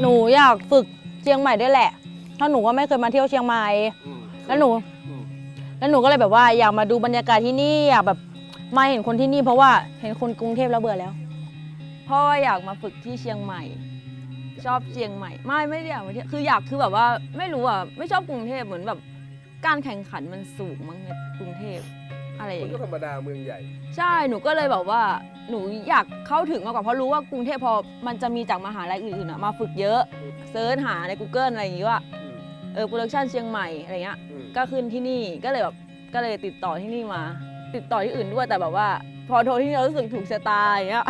หนูอยากฝึกเชียงใหม่ด้วยแหละ เพราะหนูก็ไม่เคยมาเที่ยวเชียงใหม่อืมแล้วหนูอืมแล้วหนูก็เลยแบบว่าอยากมาดูบรรยากาศที่นี่อยากแบบมาเห็นคนที่นี่เพราะว่าเห็นคนกรุงเทพแล้วเบื่อแล้วเพราะว่าอยากมาฝึกที่เชียงใหม่ ชอบเชียงใหม่ ไม่ไม่ได้อยากมาเที่ยวคืออยากคือแบบว่าไม่รู้อะไม่ชอบกรุงเทพเหมือนแบบการแข่งขันมันสูงมั้งในกรุงเทพอะไรอมัย่านงก็เงี้ยธรรมดาเมืองใหญ่ ใช่ หนูก็เลยแบบว่า หนูอยากเข้าถึงมากกว่า เพราะรู้ว่ากรุงเทพพอมันจะมีจากมหาลัยอื่นๆอะมาฝึกเยอะ เซิร์ชหาใน Google อะไรอย่างงี้ว่า อืมเออ โปรดักชันเชียงใหม่อะไรเงี้ย อืมก็ขึ้นที่นี่ ก็เลยแบบ ก็เลยติดต่อที่นี่มา ติดต่อที่อื่นด้วย แต่แบบว่า พอโทรที่นี่เรารู้สึกถูกชะตาอย่างเงี้ย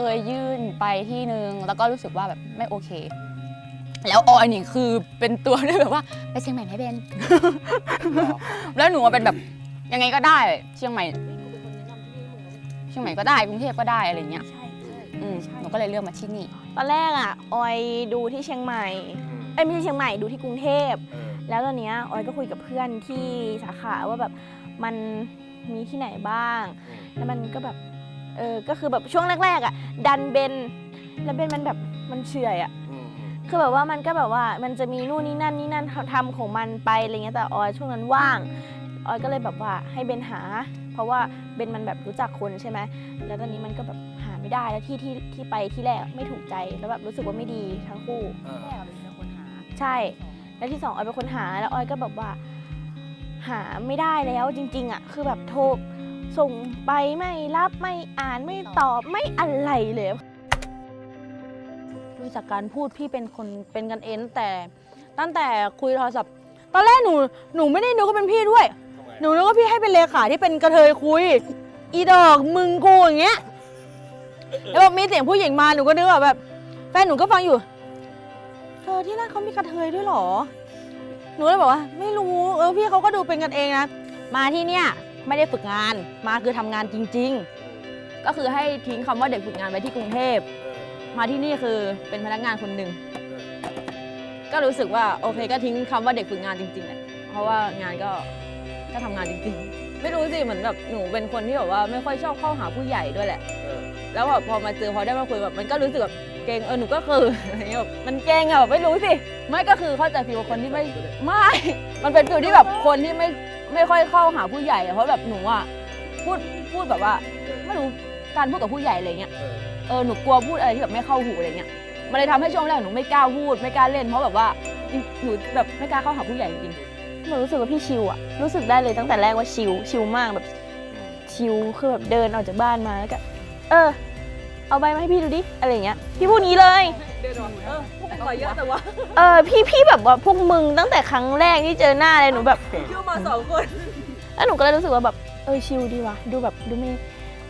เคยยื่นไปที่นึง แล้วก็รู้สึกว่าแบบไม่โอเค แล้วออยนี่คือเป็นตัวที่แบบว่าไปเชียงใหม่ไหมเบน แล้วหนูอะเป็นแบบยังไงก็ได้เชียงใหม่ เชียงใหม่ก็ได้กรุงเทพก็ได้อะไรเงี้ยอืมหนูก็เลยเลือกมาที่นี่ ตอนแรกอะออยดูที่เชียงใหม่อืมเอ้ยไม่ใช่เชียงใหม่ดูที่กรุงเทพเออแล้วตอนเนี้ยออยก็คุยกับเพื่อนที่สาขาว่าแบบมันมีที่ไหนบ้างอืมแล้วมันก็แบบ เออก็คือแบบช่วงแรกๆอะ ดันเบนแล้วเบนมันแบบมันเฉอยอะอืมอืมคือแบบว่ามันก็แบบว่ามันจะมีนู่นนี่นั่นนี่นั่นทำของมันไปอะไรเงี้ยแต่ออยช่วงนั้นว่าง ออยก็เลยแบบว่าให้เบนหา เพราะว่าเบนมันแบบรู้จักคนใช่ไหมแล้วตอนนี้มันก็แบบหาไม่ได้แล้วที่ที่ที่ไปที่แรกไม่ถูกใจแล้วแบบรู้สึกว่าไม่ดีทั้งคู่อ่าใช่ แล้วที่สองออยเป็นคนหาแล้วออยก็แบบว่า หาไม่ได้แล้วจริง ๆอะคือแบบโทร ส่งไปไม่รับไม่อ่านไม่ตอบไม่อะไรเลยดูจากการพูดพี่เป็นคนเป็นกันเองตั้งแต่ตั้งแต่คุยโทรศัพท์ ตอนแรกหนูหนูไม่ได้นึกว่าเป็นพี่ด้วยทำไมหนูนึกว่าพี่ให้เป็นเลขาที่เป็นกระเทยคุย อีดอกมึงกูอย่างเงี้ยแล้วแบบมีเสียงผู้หญิงมาหนูก็นึกว่าแบบแฟนหนูก็ฟังอยู่เธอที่นั่นเขามีกระเทยด้วยเหรอ หนูเลยบอกว่า ไม่รู้เออพี่เขาก็ดูเป็นกันเองนะมาที่เนี่ย ไม่ได้ฝึกงานมาคือทำงานจริง ๆ ก็คือให้ทิ้งคำว่าเด็กฝึกงานไว้ที่กรุงเทพ มาที่นี่คือเป็นพนักงานคนหนึ่ง ก็รู้สึกว่าโอเคก็ทิ้งคำว่าเด็กฝึกงานจริงๆแหละเพราะว่างานก็ก็ทำงานจริงๆ ไม่รู้สิเหมือนแบบหนูเป็นคนที่แบบว่าไม่ค่อยชอบเข้าหาผู้ใหญ่ด้วยแหละ แล้วแบบพอมาเจอพอได้มาคุยแบบมันก็รู้สึกแบบเกรงเออหนูก็คือ อะไรเงี้ยแบบมันเกรงอะแบบไม่รู้สิไม่ก็คือเข้าใจฟีลคนที่ไม่ไม่ มันเป็นฟีลที่แบบคนที่ไม่ ไม่ค่อยเข้าหาผู้ใหญ่อะเพราะแบบหนูอะพูดพูดแบบว่าไม่รู้การพูดกับผู้ใหญ่อะไรเงี้ยเออเออหนูกลัวพูดอะไรที่แบบไม่เข้าหูอะไรเงี้ยมันเลยทำให้ช่วงแรกหนูไม่กล้าพูดไม่กล้าเล่น เพราะแบบว่าหนูแบบไม่กล้าเข้าหาผู้ใหญ่จริงหนูรู้สึกว่าพี่ชิวอะรู้สึกได้เลยตั้งแต่แรกว่าชิวชิวมากแบบชิวคือแบบเดินออกจากบ้านมาแล้วก็เออ เอาใบมาให้พี่ดูดิอะไรอย่างเงี้ยพี่พูดนี้เลยๆเดินออกเออพวกขอเยอะแต่ว่าเออพี่พี่แบบว่าพวกมึงตั้งแต่ครั้งแรกที่เจอหน้าเลยหนูแบบคิวมาสองคนแล้วหนูก็เลยรู้สึกว่าแบบเออชิลดีว่ะดูแบบดูมี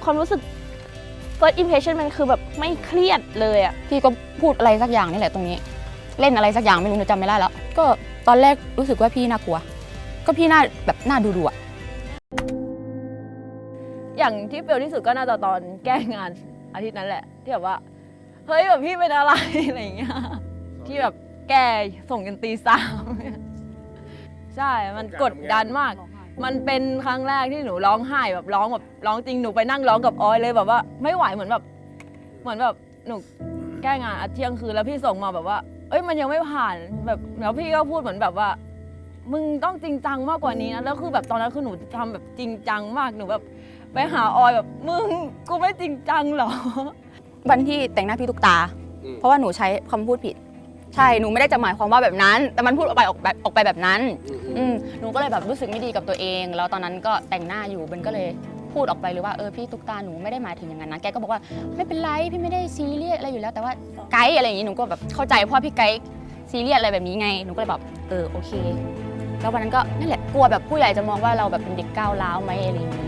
ความรู้สึก first impression มันคือแบบไม่เครียดเลยอะพี่ก็พูดอะไรสักอย่างนี่แหละตรงนี้ เล่นอะไรสักอย่างไม่รู้หนูจำไม่ได้แล้ว ก็ตอนแรกรู้สึกว่าพี่น่ากลัว ก็พี่น่าแบบน่าดูดูอะอย่างที่เฟลที่สุดก็น่าจะตอนแก้งาน อาทิตย์นั้นแหละ ที่แบบว่า เฮ้ยแบบพี่เป็นอะไร อะไรอย่างเงี้ยที่แบบแกส่งกันตีสามใช่ มันกดดันมาก มันเป็นครั้งแรกที่หนูร้องไห้แบบร้องแบบร้องจริงหนูไปนั่งร้องกับออยเลยแบบว่า ไม่ไหวเหมือนแบบ เหมือนแบบหนูแก้งานอาเที่ยงคืนแล้วพี่ส่งมาแบบว่า เอ้ยมันยังไม่ผ่านแบบแล้วพี่ก็พูดเหมือนแบบว่า มึงต้องจริงจังมากกว่านี้นะแล้วคือแบบตอนนั้นคือหนูทำแบบจริงจังมากหนูแบบ ไปหาออยแบบมึงกูไม่จริงจังเหรอ วันที่แต่งหน้าพี่ตุ๊กตา อืม เพราะว่าหนูใช้คำพูดผิด ใช่หนูไม่ได้จะหมายความว่าแบบนั้น แต่มันพูดออกไปออกแบบออกไปแบบนั้นอืมอืมอืมหนูก็เลยแบบรู้สึกไม่ดีกับตัวเอง แล้วตอนนั้นก็แต่งหน้าอยู่เบนก็เลยพูดออกไปเลยว่าเออพี่ตุ๊กตาหนูไม่ได้หมายถึงอย่างนั้นนะแกก็บอกว่าไม่เป็นไรพี่ไม่ได้ซีเรียสอะไรอยู่แล้วแต่ว่าไกด์อะไรอย่างนี้หนูก็แบบเข้าใจเพราะพี่ไกด์ซีเรียสอะไรแบบนี้ไงหนูก็เลยแบบเออโอเค แล้ววันนั้นก็นั่นแหละกลัวแบบผู้ใหญ่จะมองว่าเราแบบเป็นเด็กก้าวร้าวไหมอะไรอย่างนี้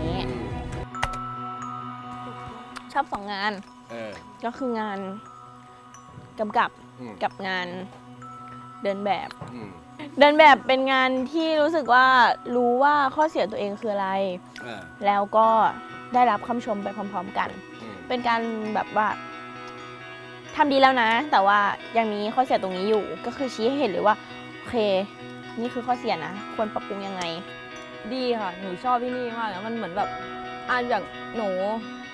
ชอบสองงาน เออ ก็คืองานกำกับอืม กับงานเดินแบบ อืมเดินแบบเป็นงานที่รู้สึกว่ารู้ว่าข้อเสียตัวเองคืออะไร เออแล้วก็ได้รับคำชมไปพร้อมๆกัน อืมเป็นการแบบว่าทำดีแล้วนะ แต่ว่ายังมีข้อเสียตรงนี้อยู่ ก็คือชี้ให้เห็นเลยว่าโอเค นี่คือข้อเสียนะ ควรปรับปรุงยังไง ดีค่ะ หนูชอบที่นี่มากนะมันเหมือนแบบอ่านอย่างหนู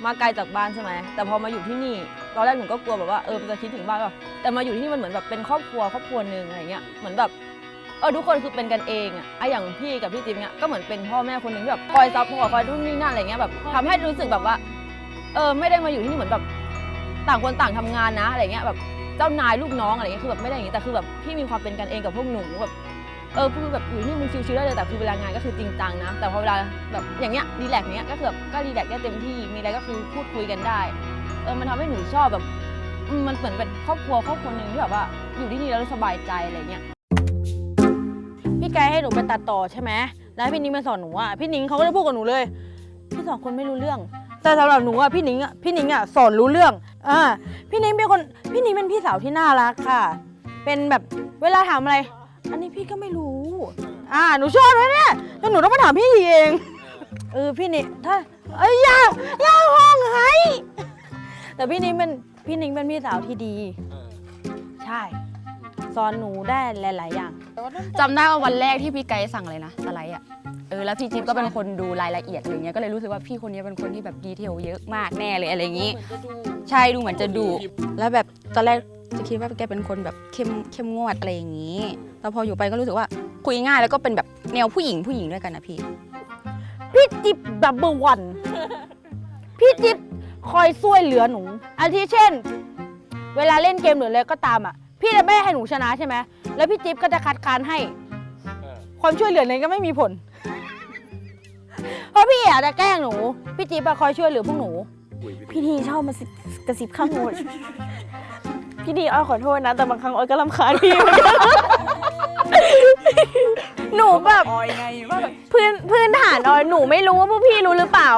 มาไกลจากบ้านใช่ไหมแต่พอมาอยู่ที่นี่ตอนแรกหนูก็กลัวแบบว่าเออจะคิดถึงบ้านแบบแต่มาอยู่ที่นี่มันเหมือนแบบเป็นครอบครัวครอบครัวหนึ่งอะไรเงี้ยเหมือนแบบเออทุกคนคือเป็นกันเองอะไออย่างพี่กับพี่จิ๊บเนี้ยก็เหมือนเป็นพ่อแม่คนหนึ่งที่แบบคอยซัพพอร์ตคอยนู่นนี่นั่นอะไรเงี้ยแบบทำให้รู้สึกแบบว่า เออไม่ได้มาอยู่ที่นี่เหมือนแบบต่างคนต่างทำงานนะอะไรเงี้ยแบบเจ้านายลูกน้องอะไรเงี้ยคือแบบไม่ได้อย่างงี้แต่คือแบบพี่มีความเป็นกันเองกับพวกหนูแบบ เออคือแบบอยู่นี่มึงชิวๆได้เลยแต่คือเวลางานก็คือจริงจังนะ แต่พอเวลาแบบอย่างเงี้ยรีแลกซ์เนี้ยก็คือแบบก็รีแลกซ์ได้เต็มที่มีอะไรก็คือพูดคุยกันได้เออมันทำให้หนูชอบแบบมันเหมือนเป็นครอบครัวครอบครัวหนึ่งที่แบบว่าอยู่ที่นี่แล้วสบายใจอะไรเงี้ยพี่ไกด์ให้หนูไปตัดต่อใช่ไหมแล้วพี่นิ้งมาสอนหนูอะพี่นิ้งเขาก็ได้พูดกับหนูเลยพี่สองคนไม่รู้เรื่อง แต่สำหรับหนูอะพี่นิ้งอะพี่นิ้งอะสอนรู้เรื่องอ่าพี่นิ้งเป็นคนพี่นิ้งเป็นพี่สาวที่น่ารักค่ะ เป็นแบบเวลาถามอะไร อันนี้พี่ก็ไม่รู้ อ่าหนูชอบนะเนี่ยแล้วหนูต้องมาถามพี่เอง เออพี่นี่ถ้าเอ้ยอยาอยาห้องไห้แต่พี่นิ้งเป็นพี่นิ้งเป็นพี่สาวที่ดี ใช่สอนหนูได้หลาย ๆ อย่าง จำได้ว่าวันแรกที่พี่ไกด์สั่งอะไรนะสไลด์อะเออแล้วพี่จิ๊บก็เป็นคนดูรายละเอียดอะไรเงี้ยก็เลยรู้สึกว่าพี่คนนี้เป็นคนที่แบบดีเทลเยอะมากแน่เลยอะไรอย่างงี้ ใช่ดูเหมือนจะดุแล้วแบบตอนแรก จะคิดว่าแกเป็นคนแบบเข้มเข้มงวดอะไรอย่างงี้แต่พออยู่ไปก็รู้สึกว่าคุยง่ายแล้วก็เป็นแบบแนวผู้หญิงผู้หญิงด้วยกันนะพี่ พี่จิ๊บดับเบิลวันพี่จิ๊บคอยช่วยเหลือหนูอาทิเช่น เวลาเล่นเกมหรืออะไรก็ตามอะ พี่จะไม่ให้หนูชนะใช่ไหมแล้วพี่จิ๊บก็จะคัดค้านให้ ความช่วยเหลือนั้นก็ไม่มีผล เพราะพี่อาจจะแกล้งหนู พี่จิ๊บอะคอยช่วยเหลือพวกหนู พี่ทีชอบมาสิบกระซิบข้างหู พี่ดีอ้อยขอโทษนะ แต่บางครั้งอ้อยก็รำคาญพี่เหมือนกันหนูแบบ ออยไงว่าแบบพื้นพื้นฐานออยหนูไม่รู้ว่าพวกพี่รู้หรือเปล่า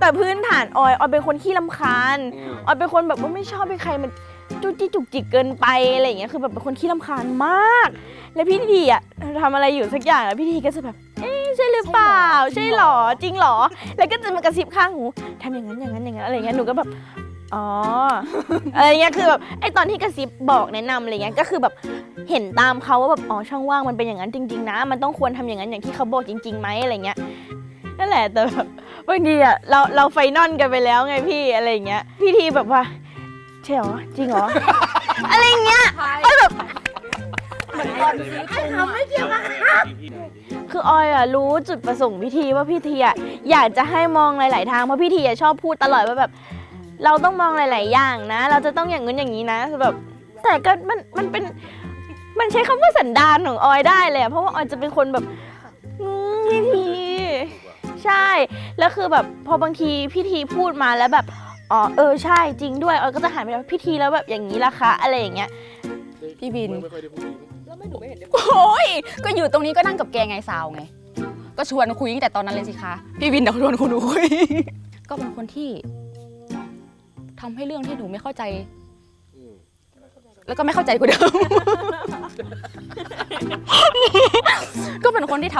แต่พื้นฐานออยออยเป็นคนขี้ลำคาญออยเป็นคนแบบว่าไม่ชอบให้ใครมันจุกจิกจุกจิกเกินไปอะไรอย่างเงี้ยคือแบบเป็นคนขี้ลำคาญมาก แล้วพี่ทีอะทำอะไรอยู่สักอย่างแล้วพี่ทีก็จะแบบเอ๊ะใช่หรือเปล่า ใช่หรอจริงหรอ แล้วก็จะมากระซิบข้างหูทำอย่างนั้นอย่างนั้นอย่างนั้นอะไรเงี้ยหนูก็แบบ อ๋ออะไรเงี้ยคือแบบไอตอนที่กระซิบบอกแนะนำอะไรเงี้ยก็คือแบบเห็นตามเขาว่าแบบอ๋อช่องว่างมันเป็นอย่างนั้นจริง ๆ นะ มันต้องควรทำอย่างนั้นอย่างที่เขาบอกจริงๆไหมอะไรเงี้ยนั่นแหละแต่แบบบางทีอะเราเราไฟนอลกันไปแล้วไงพี่อะไรเงี้ยพี่ทีแบบว่าใช่เหรอจริงเหรอ อะไรเงี้ยไอยแบบ คือออยอะรู้จุดประสงค์พิธีว่าพิธีอะอยากจะให้มองหลาย ๆ ทางเพราะพิธีอะชอบพูดตลอดว่าแบบ เราต้องมองหลาย ๆ อย่างนะ เราจะต้องอย่างนู้นอย่างนี้นะแบบแต่ก็มันมันเป็นมันใช้คำว่าสันดานของออยได้เลยอะเพราะว่าออยจะเป็นคนแบบอืมพิธีใช่ แล้วคือแบบพอบางทีพิธีพูดมาแล้วแบบอ๋อเออใช่จริงด้วยออยก็จะหันไปว่าพิธีแล้วแบบอย่างนี้ละคะอะไรอย่างเงี้ย พี่บิน ไม่ค่อยได้พูดโอ้ยก็อยู่ตรงนี้ก็นั่งกับแกไงสาวไง ก็ชวนคุยตั้งแต่ตอนนั้นเลยสิคะ พี่วินเดี๋ยวชวนคุณหนูคุย ก็เป็นคนที่ ทำให้เรื่องที่หนูไม่เข้าใจอืมแล้วก็ไม่เข้าใจกว่าเดิม ก็เป็นคนที่ท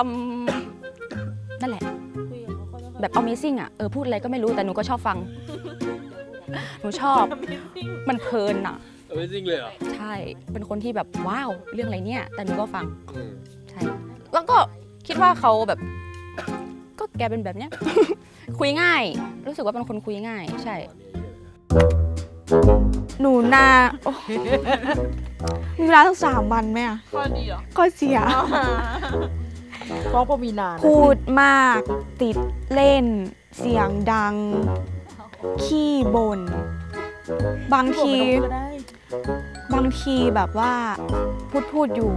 ำนั่นแหละแบบ Amazing อะเออพูดอะไรก็ไม่รู้แต่หนูก็ชอบฟัง หนูชอบมันเพลินอะ เออจริงเลยเหรอใช่ เป็นคนที่แบบว้าวเรื่องอะไรเนี่ย แต่หนูก็ฟัง อืมใช่ แล้วก็คิดว่าเขาแบบ ก็แกเป็นแบบเนี้ย คุยง่าย รู้สึกว่าเป็นคนคุยง่าย ใช่ หนูนาโอ้มีเวลาทั้งสามวันไหมอะข้อดีเหรอข้อเสีย ฟ้องปวีนาพูดมากติดเล่น เสียงดัง ขี้บน่นบางทีบางทีแบบว่าพูดพูดอยู่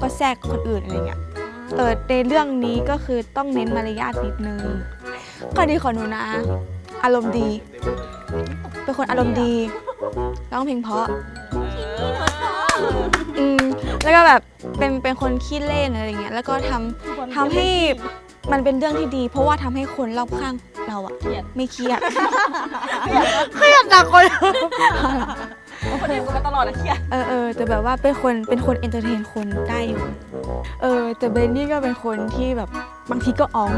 ก็แทรกคนอื่นอะไรเงี้ยเออในเรื่องนี้ก็คือต้องเน้นมารยาทนิดนึงข้อดีของหนูนะ อารมณ์ดี เป็นคนอารมณ์ดี ร้องเพลงเพราะอืมแล้วก็แบบเป็นเป็นคนขี้เล่นอะไรเงี้ย แล้วก็ทำทำให้มันเป็นเรื่องที่ดี เพราะว่าทำให้คนรอบข้างเราอะไม่เครียด เครียดหนักคน คนเดียวกันตลอดนะเครียดเออเออแต่แบบว่าเป็นคนเป็นคนเอนเตอร์เทนคนได้อยู่เออแต่เบนนี่ก็เป็นคนที่แบบบางทีก็อ้อง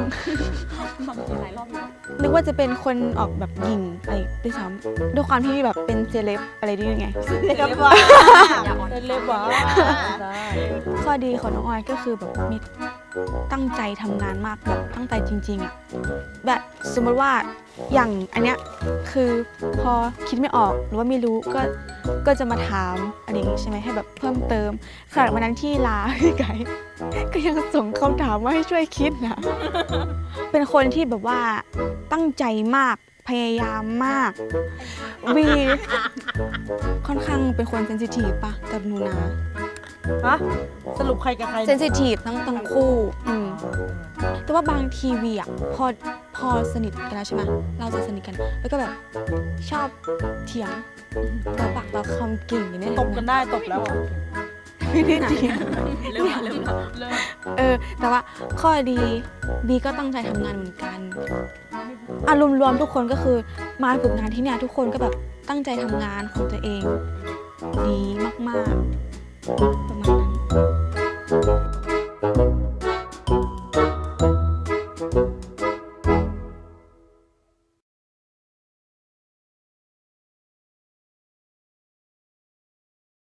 นึกว่าจะเป็นคนออกแบบหญิงอะไรด้วยซ้ำด้วยความที่แบบเป็นเซเลบอะไรด้วยไงเล็บหวาเล็บหวาได้ข้อดีของน้องออยก็คือแบบมีตั้งใจทำงานมากแบบตั้งใจจริงๆอะแบบ สมมติว่าอย่างอันเนี้ยคือพอคิดไม่ออกหรือว่าไม่รู้ก็ก็จะมาถามอะไรอย่างงี้ใช่ไหมให้แบบเพิ่มเติมขนาดวันนั้นที่ลาพี่ไก่ก็ยังส่งคำถามมาให้ช่วยคิดนะเป็นคนที่แบบว่าตั้งใจมากพยายามมากวีค่อนข้างเป็นคนเซนซิทีฟปะกับหนูนะฮะสรุปใครกับใครเซนซิทีฟทั้งทั้งคู่อืมแต่ว่าบางทีวีอะพอ พอสนิทกันแล้วใช่ไหมเราจะสนิทกัน แล้วก็แบบชอบเถียงต่อปากต่อคำเก่งอย่างนี้ตบกันได้ตบแล้วอะไม่ได้เถียงเออ แต่ว่าข้อดีบีก็ตั้งใจทำงานเหมือนกัน อารมณ์รวมทุกคนก็คือมาฝึกงานที่เนี่ยทุกคนก็แบบตั้งใจทำงานของตัวเอง ดีมากๆประมาณนั้น